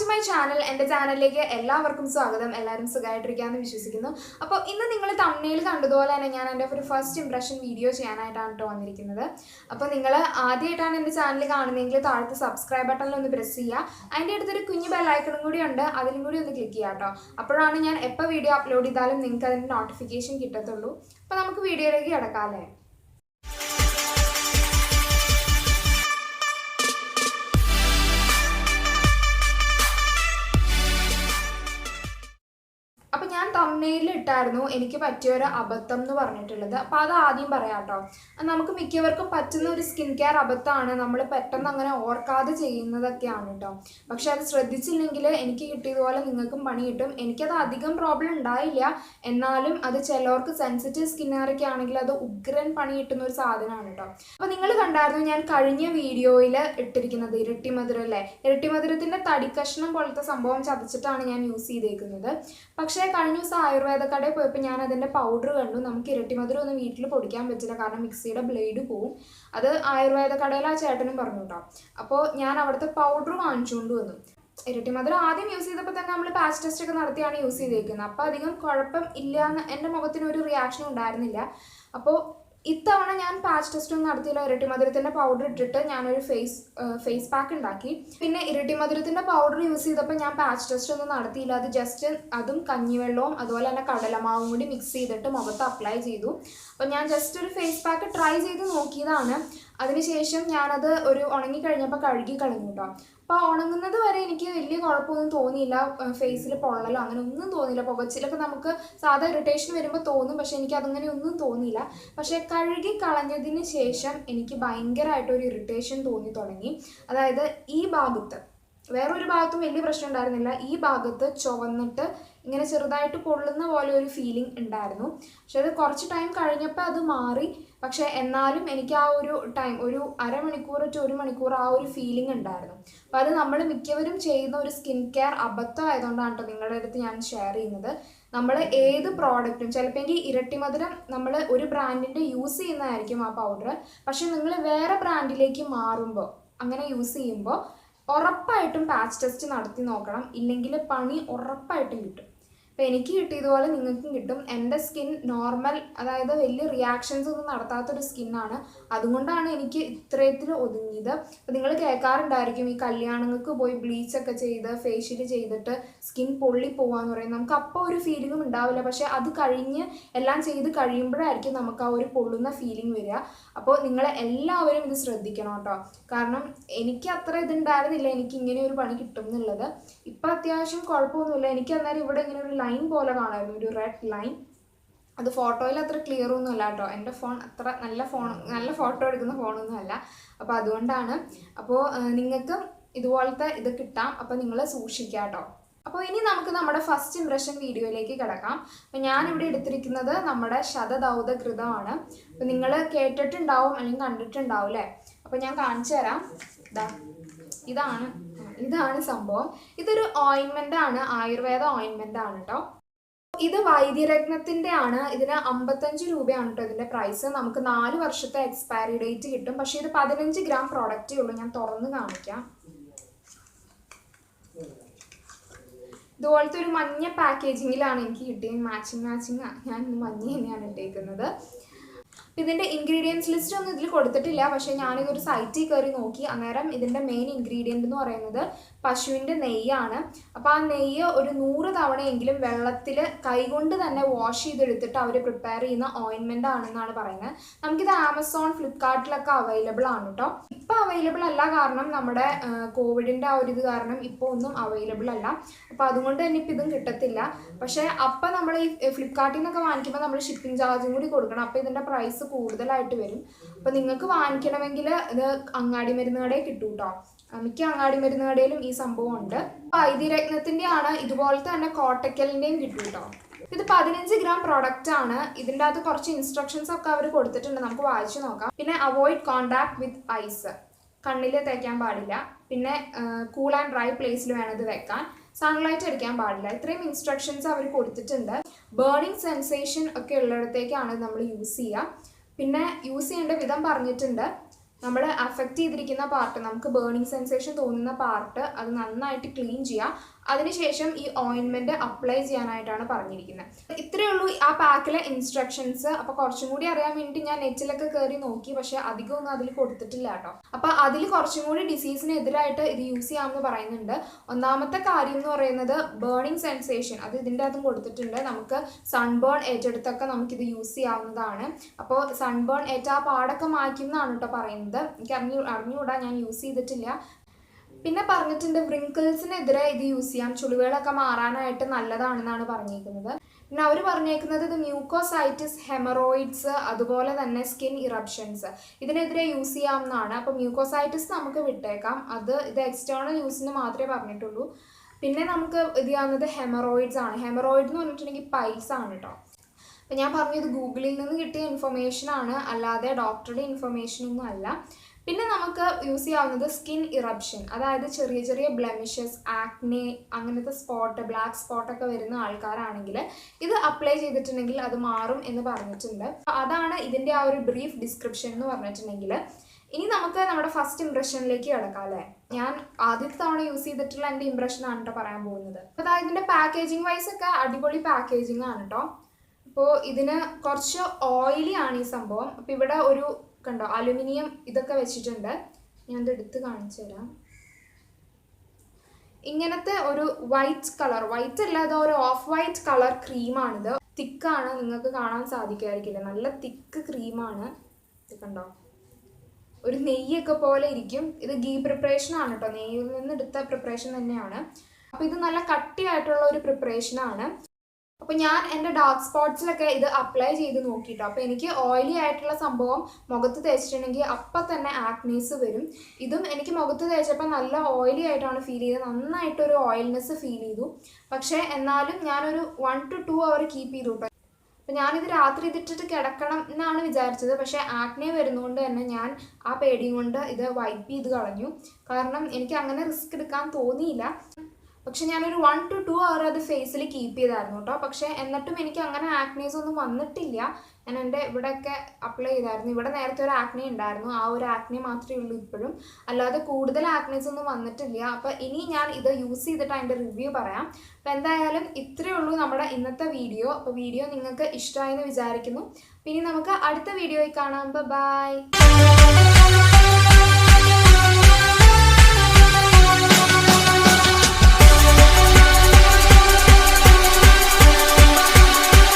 To my channel എന്റെ ചാനലിലേക്ക് എല്ലാവർക്കും സ്വാഗതം. എല്ലാവരും സുഖമായിട്ടിരിക്കാമെന്ന് വിശ്വസിക്കുന്നു. അപ്പോൾ ഇന്ന് നിങ്ങൾ തമിഴിൽ കണ്ടതുപോലെ തന്നെ ഞാൻ എന്റെ ഒരു ഫസ്റ്റ് ഇംപ്രഷൻ വീഡിയോ ചെയ്യാനായിട്ടാണ് കേട്ടോ വന്നിരിക്കുന്നത്. അപ്പോൾ നിങ്ങൾ ആദ്യമായിട്ടാണ് എന്റെ ചാനൽ കാണുന്നതെങ്കിൽ താഴത്ത് സബ്സ്ക്രൈബ് ബട്ടണിൽ ഒന്ന് പ്രസ് ചെയ്യുക അതിന്റെ അടുത്തൊരു കുഞ്ഞു ബെല്ലൈക്കണും കൂടി ഉണ്ട്. അതിലും കൂടി ഒന്ന് ക്ലിക്ക് ചെയ്യുക കേട്ടോ അപ്പോഴാണ് ഞാൻ എപ്പോൾ വീഡിയോ അപ്ലോഡ് ചെയ്താലും നിങ്ങൾക്ക് അതിന്റെ നോട്ടിഫിക്കേഷൻ കിട്ടത്തുള്ളൂ. അപ്പോൾ നമുക്ക് വീഡിയോയിലേക്ക് കിടക്കാം തമിഴിൽ ഇട്ടായിരുന്നു. എനിക്ക് പറ്റിയ ഒരു അബദ്ധം എന്ന് പറഞ്ഞിട്ടുള്ളത്. അപ്പോൾ അത് ആദ്യം പറയാം കേട്ടോ നമുക്ക് മിക്കവർക്കും പറ്റുന്ന ഒരു സ്കിൻ കെയർ അബദ്ധമാണ്. നമ്മൾ പെട്ടെന്ന് അങ്ങനെ ഓർക്കാതെ ചെയ്യുന്നതൊക്കെയാണ് കേട്ടോ പക്ഷെ അത് ശ്രദ്ധിച്ചില്ലെങ്കിൽ എനിക്ക് കിട്ടിയതുപോലെ നിങ്ങൾക്കും പണി കിട്ടും. എനിക്കത് അധികം പ്രോബ്ലം ഉണ്ടായില്ല. എന്നാലും അത് ചിലവർക്ക് സെൻസിറ്റീവ് സ്കിന്നുകാരൊക്കെ ആണെങ്കിൽ അത് ഉഗ്രൻ പണി കിട്ടുന്ന ഒരു സാധനമാണ് കേട്ടോ അപ്പോൾ നിങ്ങൾ കണ്ടായിരുന്നു ഞാൻ കഴിഞ്ഞ വീഡിയോയിൽ ഇട്ടിരിക്കുന്നത് ഇരട്ടി മധുരം അല്ലേ? ഇരട്ടി മധുരത്തിന്റെ തടിക്കഷ്ണം പോലത്തെ സംഭവം ചതച്ചിട്ടാണ് ഞാൻ യൂസ് ചെയ്തേക്കുന്നത്. പക്ഷേ കഴിഞ്ഞ ദിവസം ആയുർവേദ കടയിൽ പോയപ്പോൾ ഞാൻ അതിന്റെ പൗഡർ കണ്ടു. നമുക്ക് ഇരട്ടി മധുരം ഒന്നും വീട്ടിൽ പൊടിക്കാൻ പറ്റില്ല. കാരണം മിക്സിയുടെ ബ്ലേഡ് പോവും. അത് ആയുർവേദ കടയിൽ ആ ചേട്ടനും പറഞ്ഞു കേട്ടോ. അപ്പോൾ ഞാൻ അവിടുത്തെ പൗഡർ വാങ്ങിച്ചുകൊണ്ട് വന്നു. ഇരട്ടി മധുരം ആദ്യം യൂസ് ചെയ്തപ്പോൾ തന്നെ നമ്മൾ പാച്ച് ടെസ്റ്റ് ഒക്കെ നടത്തിയാണ് യൂസ് ചെയ്തേക്കുന്നത്. അപ്പോൾ അധികം കുഴപ്പം ഇല്ല എന്ന് എന്റെ മുഖത്തിന് ഒരു റിയാക്ഷനും ഉണ്ടായിരുന്നില്ല. അപ്പോൾ ഇത്തവണ ഞാൻ പാച്ച് ടെസ്റ്റ് ഒന്നും നടത്തിയില്ല. ഇരട്ടി മധുരത്തിന്റെ പൗഡർ ഇട്ടിട്ട് ഞാനൊരു ഫേസ് ഫേസ് പാക്ക് ഉണ്ടാക്കി. പിന്നെ ഇരട്ടി മധുരത്തിന്റെ പൗഡർ യൂസ് ചെയ്തപ്പോൾ ഞാൻ പാച്ച് ടെസ്റ്റ് ഒന്നും നടത്തിയില്ല. അത് ജസ്റ്റ് അതും കഞ്ഞിവെള്ളവും അതുപോലെ തന്നെ കടലമാവും കൂടി മിക്സ് ചെയ്തിട്ട് മുഖത്ത് അപ്ലൈ ചെയ്തു. അപ്പോൾ ഞാൻ ജസ്റ്റ് ഒരു ഫേസ് പാക്ക് ട്രൈ ചെയ്ത് നോക്കിയതാണ്. അതിനുശേഷം ഞാനത് ഒരു ഉണങ്ങി കഴിഞ്ഞപ്പോൾ കഴുകി കളഞ്ഞു കേട്ടോ അപ്പോൾ ഉണങ്ങുന്നത് വരെ എനിക്ക് വലിയ കുഴപ്പമൊന്നും തോന്നിയില്ല. ഫേസിൽ പൊള്ളലോ അങ്ങനെ ഒന്നും തോന്നിയില്ല. പുകച്ചിലൊക്കെ നമുക്ക് സാധാ ഇറിറ്റേഷൻ വരുമ്പോൾ തോന്നും. പക്ഷേ എനിക്ക് അതങ്ങനെ ഒന്നും തോന്നിയില്ല. പക്ഷേ കഴുകി കളഞ്ഞതിന് ശേഷം എനിക്ക് ഭയങ്കരമായിട്ടൊരു ഇറിറ്റേഷൻ തോന്നി തുടങ്ങി. അതായത് ഈ ഭാഗത്ത് വേറൊരു ഭാഗത്തും വലിയ പ്രശ്നം ഉണ്ടായിരുന്നില്ല. ഈ ഭാഗത്ത് ചുവന്നിട്ട് ഇങ്ങനെ ചെറുതായിട്ട് പൊള്ളുന്ന പോലെ ഒരു ഫീലിംഗ് ഉണ്ടായിരുന്നു. പക്ഷെ അത് കുറച്ച് ടൈം കഴിഞ്ഞപ്പോൾ അത് മാറി. പക്ഷേ എന്നാലും എനിക്ക് ആ ഒരു ടൈം ഒരു അരമണിക്കൂർ ടു ഒരു മണിക്കൂർ ആ ഒരു ഫീലിംഗ് ഉണ്ടായിരുന്നു. അപ്പോൾ അത് നമ്മൾ മിക്കവരും ചെയ്യുന്ന ഒരു സ്കിൻ കെയർ അബദ്ധമായതുകൊണ്ടാണ് കേട്ടോ നിങ്ങളുടെ അടുത്ത് ഞാൻ ഷെയർ ചെയ്യുന്നത്. നമ്മൾ ഏത് പ്രോഡക്റ്റും ചിലപ്പോൾ ഇരട്ടി മധുരം നമ്മൾ ഒരു ബ്രാൻഡിന്റെ യൂസ് ചെയ്യുന്നതായിരിക്കും ആ പൗഡർ പക്ഷേ നിങ്ങൾ വേറെ ബ്രാൻഡിലേക്ക് മാറുമ്പോൾ അങ്ങനെ യൂസ് ചെയ്യുമ്പോൾ ഉറപ്പായിട്ടും പാച്ച് ടെസ്റ്റ് നടത്തി നോക്കണം. ഇല്ലെങ്കിൽ പണി ഉറപ്പായിട്ടും കിട്ടും. അപ്പോൾ എനിക്ക് കിട്ടിയതുപോലെ നിങ്ങൾക്കും കിട്ടും. എന്റെ സ്കിൻ നോർമൽ അതായത് വലിയ റിയാക്ഷൻസ് ഒന്നും നടത്താത്തൊരു സ്കിന്നാണ് അതുകൊണ്ടാണ് എനിക്ക് ഇത്രയത്തിൽ ഒതുങ്ങിയത്. അപ്പോൾ നിങ്ങൾ കേൾക്കാറുണ്ടായിരിക്കും ഈ കല്യാണങ്ങൾക്ക് പോയി ബ്ലീച്ചൊക്കെ ചെയ്ത് ഫേഷ്യൽ ചെയ്തിട്ട് സ്കിൻ പൊള്ളി പോകാന്ന് പറയുന്നത് നമുക്ക് അപ്പോൾ ഒരു ഫീലിംഗും ഉണ്ടാവില്ല. പക്ഷേ അത് കഴിഞ്ഞ് എല്ലാം ചെയ്ത് കഴിയുമ്പോഴായിരിക്കും നമുക്ക് ആ ഒരു പൊള്ളുന്ന ഫീലിംഗ് വരിക. അപ്പോൾ നിങ്ങൾ എല്ലാവരും ഇത് ശ്രദ്ധിക്കണം കേട്ടോ. കാരണം എനിക്ക് അത്ര ഇതുണ്ടായിരുന്നില്ല. എനിക്ക് ഇങ്ങനെ ഒരു പണി കിട്ടും എന്നുള്ളത്. ഇപ്പം അത്യാവശ്യം കുഴപ്പമൊന്നുമില്ല. എനിക്ക് അന്നേരം ഇവിടെ ഇങ്ങനെ ഒരു ലൈൻ പോലെ കാണുമായിരുന്നു ഒരു റെഡ് ലൈൻ അത് ഫോട്ടോയിൽ അത്ര ക്ലിയർ ഒന്നും അല്ല കേട്ടോ. എന്റെ ഫോൺ അത്ര നല്ല ഫോൺ നല്ല ഫോട്ടോ എടുക്കുന്ന ഫോണൊന്നും അല്ല. അപ്പോൾ അതുകൊണ്ടാണ്. അപ്പോൾ നിങ്ങൾക്ക് ഇതുപോലത്തെ ഇത് കിട്ടാം. അപ്പോൾ നിങ്ങൾ സൂക്ഷിക്കുക കേട്ടോ. അപ്പോൾ ഇനി നമുക്ക് നമ്മുടെ ഫസ്റ്റ് ഇംപ്രഷൻ വീഡിയോയിലേക്ക് കിടക്കാം. അപ്പോൾ ഞാനിവിടെ എടുത്തിരിക്കുന്നത് നമ്മുടെ ശതദൗത ഘൃതമാണ് അപ്പോൾ നിങ്ങൾ കേട്ടിട്ടുണ്ടാവും അല്ലെങ്കിൽ കണ്ടിട്ടുണ്ടാവും അല്ലേ? അപ്പോൾ ഞാൻ കാണിച്ചു തരാം ഇതാ ഇതാണ് ഇതാണ് സംഭവം. ഇതൊരു ഓയിൻമെന്റ് ആണ്. ആയുർവേദ ഓയിൻമെന്റ് ആണ് കേട്ടോ ഇത് വൈദ്യരത്നത്തിന്റെ ആണ് ഇതിന് അമ്പത്തഞ്ച് രൂപയാണ് കേട്ടോ ഇതിന്റെ പ്രൈസ് നമുക്ക് നാല് വർഷത്തെ എക്സ്പയറി ഡേറ്റ് കിട്ടും. പക്ഷേ ഇത് പതിനഞ്ച് ഗ്രാം പ്രോഡക്റ്റേ ഉള്ളൂ. ഞാൻ തുറന്ന് കാണിക്കാം. ഇതുപോലത്തെ ഒരു മഞ്ഞ പാക്കേജിങ്ങിലാണ് എനിക്ക് കിട്ടിയത്. മാച്ചിങ് മാച്ചിങ് ഞാൻ മഞ്ഞ തന്നെയാണ് ഇട്ടേക്കുന്നത്. ഇതിന്റെ ഇൻഗ്രീഡിയൻസ് ലിസ്റ്റ് ഒന്നും ഇതിൽ കൊടുത്തിട്ടില്ല. പക്ഷേ ഞാനിതൊരു സൈറ്റിൽ കയറി നോക്കി. അന്നേരം ഇതിന്റെ മെയിൻ ഇൻഗ്രീഡിയന്റ് എന്ന് പറയുന്നത് പശുവിന്റെ നെയ്യാണ്. അപ്പോൾ ആ നെയ്യ് ഒരു നൂറ് തവണയെങ്കിലും വെള്ളത്തിൽ കൈകൊണ്ട് തന്നെ വാഷ് ചെയ്തെടുത്തിട്ട് അവർ പ്രിപ്പയർ ചെയ്യുന്ന ഓയിൻമെന്റ് ആണെന്നാണ് പറയുന്നത്. നമുക്കിത് ആമസോൺ ഫ്ലിപ്കാർട്ടിലൊക്കെ അവൈലബിൾ ആണ് കേട്ടോ ഇപ്പോൾ അവൈലബിൾ അല്ല കാരണം നമ്മുടെ കോവിഡിന്റെ ആ ഒരു ഇത് കാരണം ഇപ്പോൾ ഒന്നും അവൈലബിൾ അല്ല. അപ്പോൾ അതുകൊണ്ട് തന്നെ ഇപ്പം ഇതും കിട്ടത്തില്ല. പക്ഷേ അപ്പം നമ്മൾ ഈ ഫ്ലിപ്കാർട്ടിൽ നിന്നൊക്കെ വാങ്ങിക്കുമ്പോൾ നമ്മൾ ഷിപ്പിംഗ് ചാർജും കൂടി കൊടുക്കണം. അപ്പോൾ ഇതിന്റെ പ്രൈസ് കൂടുതലായിട്ട് വരും. അപ്പോൾ നിങ്ങൾക്ക് വാങ്ങിക്കണമെങ്കിൽ ഇത് അങ്ങാടി മരുന്ന് കടയിൽ കിട്ടും കേട്ടോ മിക്ക അങ്ങാടി മരുന്ന് കടയിലും ഈ സംഭവം ഉണ്ട്. വൈദ്യരത്നത്തിന്റെ ആണ് ഇതുപോലത്തെ തന്നെ കോട്ടക്കലിന്റെയും കിട്ടും കേട്ടോ ഇത് പതിനഞ്ച് ഗ്രാം പ്രോഡക്റ്റ് ആണ്. ഇതിന്റെ അകത്ത് കുറച്ച് ഇൻസ്ട്രക്ഷൻസ് ഒക്കെ അവർ കൊടുത്തിട്ടുണ്ട്. നമുക്ക് വായിച്ചു നോക്കാം. പിന്നെ അവോയ്ഡ് കോണ്ടാക്ട് വിത്ത് ഐസ് കണ്ണിൽ തേക്കാൻ പാടില്ല. പിന്നെ കൂൾ ആൻഡ് ഡ്രൈ പ്ലേസിൽ വേണം ഇത് വെക്കാൻ. സൺലൈറ്റ് അടിക്കാൻ പാടില്ല. ഇത്രയും ഇൻസ്ട്രക്ഷൻസ് അവർ കൊടുത്തിട്ടുണ്ട്. ബേണിംഗ് സെൻസേഷൻ ഒക്കെ ഉള്ളിടത്തേക്കാണ് നമ്മൾ യൂസ് ചെയ്യുക പിന്നെ യൂസ് ചെയ്യേണ്ട വിധം പറഞ്ഞിട്ടുണ്ട്. നമ്മൾ അഫക്റ്റ് ചെയ്തിരിക്കുന്ന പാർട്ട് നമുക്ക് ബേണിംഗ് സെൻസേഷൻ തോന്നുന്ന പാർട്ട് അത് നന്നായിട്ട് ക്ലീൻ ചെയ്യുക അതിനുശേഷം ഈ ഓയിൻമെന്റ് അപ്ലൈ ചെയ്യാനായിട്ടാണ് പറഞ്ഞിരിക്കുന്നത്. ഇത്രയേ ഉള്ളൂ ആ പാക്കിലെ ഇൻസ്ട്രക്ഷൻസ് അപ്പൊ കുറച്ചും കൂടി അറിയാൻ വേണ്ടി ഞാൻ നെറ്റിലൊക്കെ കയറി നോക്കി. പക്ഷെ അധികമൊന്നും അതിൽ കൊടുത്തിട്ടില്ല കേട്ടോ. അപ്പൊ അതിൽ കുറച്ചും കൂടി ഡിസീസിനെതിരായിട്ട് ഇത് യൂസ് ചെയ്യാമെന്ന് പറയുന്നുണ്ട്. ഒന്നാമത്തെ കാര്യം എന്ന് പറയുന്നത് ബേണിംഗ് സെൻസേഷൻ അത് ഇതിന്റെ അതും കൊടുത്തിട്ടുണ്ട്. നമുക്ക് സൺബേൺ ഏറ്റെടുത്തൊക്കെ നമുക്കിത് യൂസ് ചെയ്യാവുന്നതാണ്. അപ്പോൾ സൺബേൺ ഏറ്റ ആ പാടൊക്കെ മായ്ക്കുന്നതാണ് കേട്ടോ പറയുന്നത്. എനിക്ക് അറിഞ്ഞു അറിഞ്ഞുകൂടാ ഞാൻ യൂസ് ചെയ്തിട്ടില്ല. പിന്നെ പറഞ്ഞിട്ടുണ്ട് വ്രിങ്കിൾസിനെതിരെ ഇത് യൂസ് ചെയ്യാം. ചുളിവുകളൊക്കെ മാറാനായിട്ട് നല്ലതാണെന്നാണ് പറഞ്ഞേക്കുന്നത് പിന്നെ അവർ പറഞ്ഞേക്കുന്നത് ഇത് മ്യൂക്കോസൈറ്റിസ് ഹെമറോയിഡ്സ് അതുപോലെ തന്നെ സ്കിൻ ഇറപ്ഷൻസ് ഇതിനെതിരെ യൂസ് ചെയ്യാം എന്നാണ് അപ്പോൾ മ്യൂക്കോസൈറ്റിസ് നമുക്ക് വിട്ടേക്കാം. അത് ഇത് എക്സ്റ്റേണൽ യൂസിന് മാത്രമേ പറഞ്ഞിട്ടുള്ളൂ. പിന്നെ നമുക്ക് ഇത് ചെയ്യാവുന്നത് ഹെമറോയിഡ്സ് ആണ്. ഹെമറോയിഡ് എന്ന് പറഞ്ഞിട്ടുണ്ടെങ്കിൽ പൈൽസ് ആണ് കേട്ടോ അപ്പം ഞാൻ പറഞ്ഞത് ഗൂഗിളിൽ നിന്ന് കിട്ടിയ ഇൻഫർമേഷൻ ആണ്. അല്ലാതെ ഡോക്ടറുടെ ഇൻഫർമേഷൻ ഒന്നും അല്ല. പിന്നെ നമുക്ക് യൂസ് ചെയ്യാവുന്നത് സ്കിൻ ഇറപ്ഷൻ അതായത് ചെറിയ ചെറിയ ബ്ലെമിഷസ് ആക്നെ അങ്ങനത്തെ സ്പോട്ട് ബ്ലാക്ക് സ്പോട്ടൊക്കെ വരുന്ന ആൾക്കാരാണെങ്കിൽ ഇത് അപ്ലൈ ചെയ്തിട്ടുണ്ടെങ്കിൽ അത് മാറും എന്ന് പറഞ്ഞിട്ടുണ്ട്. അതാണ് ഇതിന്റെ ആ ഒരു ബ്രീഫ് ഡിസ്ക്രിപ്ഷൻ എന്ന് പറഞ്ഞിട്ടുണ്ടെങ്കിൽ. ഇനി നമുക്ക് നമ്മുടെ ഫസ്റ്റ് ഇംപ്രഷനിലേക്ക് കിടക്കാം അല്ലേ? ഞാൻ ആദ്യത്തെ തവണ യൂസ് ചെയ്തിട്ടുള്ള എന്റെ ഇംപ്രഷൻ ആണ് കേട്ടോ പറയാൻ പോകുന്നത്. അപ്പോൾ അതായത് ഇതിന്റെ പാക്കേജിങ് വൈസ് ഒക്കെ അടിപൊളി പാക്കേജിങ് ആണ് കേട്ടോ അപ്പോൾ ഇതിന് കുറച്ച് ഓയിലി ആണ് ഈ സംഭവം. അപ്പോൾ ഇവിടെ ഒരു കണ്ടോ? അലുമിനിയം ഇതൊക്കെ വെച്ചിട്ടുണ്ട്. ഞാൻ ഇത് എടുത്ത് കാണിച്ചു തരാം. ഇങ്ങനത്തെ ഒരു വൈറ്റ് കളർ വൈറ്റ് അല്ലാതെ ഒരു ഓഫ് വൈറ്റ് കളർ ക്രീമാണിത് തിക്കാണ് നിങ്ങൾക്ക് കാണാൻ സാധിക്കുമായിരിക്കില്ല നല്ല തിക്ക് ക്രീമാണ് ഇത് കണ്ടോ? ഒരു നെയ്യൊക്കെ പോലെ ഇരിക്കും. ഇത് ഗീ പ്രിപ്പറേഷൻ ആണ് കേട്ടോ നെയ്യിൽ നിന്ന് എടുത്ത പ്രിപ്പറേഷൻ തന്നെയാണ്. അപ്പോൾ ഇത് നല്ല കട്ടിയായിട്ടുള്ള ഒരു പ്രിപ്പറേഷൻ ആണ്. അപ്പോൾ ഞാൻ എന്റെ ഡാർക്ക് സ്പോട്ട്സിലൊക്കെ ഇത് അപ്ലൈ ചെയ്ത് നോക്കിയിട്ടോ അപ്പോൾ എനിക്ക് ഓയിലി ആയിട്ടുള്ള സംഭവം മുഖത്ത് തേച്ചിട്ടുണ്ടെങ്കിൽ അപ്പൊ തന്നെ ആക്നീസ് വരും. ഇതും എനിക്ക് മുഖത്ത് തേച്ചപ്പോൾ നല്ല ഓയിലി ആയിട്ടാണ് ഫീൽ ചെയ്തത്. നന്നായിട്ടൊരു ഓയിൽനെസ് ഫീൽ ചെയ്തു. പക്ഷേ എന്നാലും ഞാനൊരു one to two hour keep ചെയ്തു കേട്ടോ അപ്പം ഞാനിത് രാത്രി ഇതിട്ടിട്ട് കിടക്കണം എന്നാണ് വിചാരിച്ചത്. പക്ഷേ ആക്നെ വരുന്നതുകൊണ്ട് തന്നെ ഞാൻ ആ പേടിയും കൊണ്ട് ഇത് വൈപ്പ് ചെയ്ത് കളഞ്ഞു. കാരണം എനിക്ക് അങ്ങനെ റിസ്ക് എടുക്കാൻ തോന്നിയില്ല. പക്ഷെ ഞാനൊരു വൺ ടു ടു അവർ അത് ഫേസിൽ കീപ്പ് ചെയ്തായിരുന്നു കേട്ടോ പക്ഷേ എന്നിട്ടും എനിക്ക് അങ്ങനെ ആക്നീസ് ഒന്നും വന്നിട്ടില്ല. ഞാൻ എന്റെ ഇവിടെയൊക്കെ അപ്ലൈ ചെയ്തായിരുന്നു. ഇവിടെ നേരത്തെ ഒരു ആക്നി ഉണ്ടായിരുന്നു. ആ ഒരു ആക്നി മാത്രമേ ഉള്ളൂ ഇപ്പോഴും. അല്ലാതെ കൂടുതൽ ആക്നീസ് ഒന്നും വന്നിട്ടില്ല. അപ്പോൾ ഇനി ഞാൻ ഇത് യൂസ് ചെയ്തിട്ട് അതിന്റെ റിവ്യൂ പറയാം. അപ്പോൾ എന്തായാലും ഇത്രയേ ഉള്ളൂ നമ്മുടെ ഇന്നത്തെ വീഡിയോ അപ്പോൾ വീഡിയോ നിങ്ങൾക്ക് ഇഷ്ടമായെന്ന് വിചാരിക്കുന്നു. പിന്നെ നമുക്ക് അടുത്ത വീഡിയോയിൽ കാണാം. ബൈ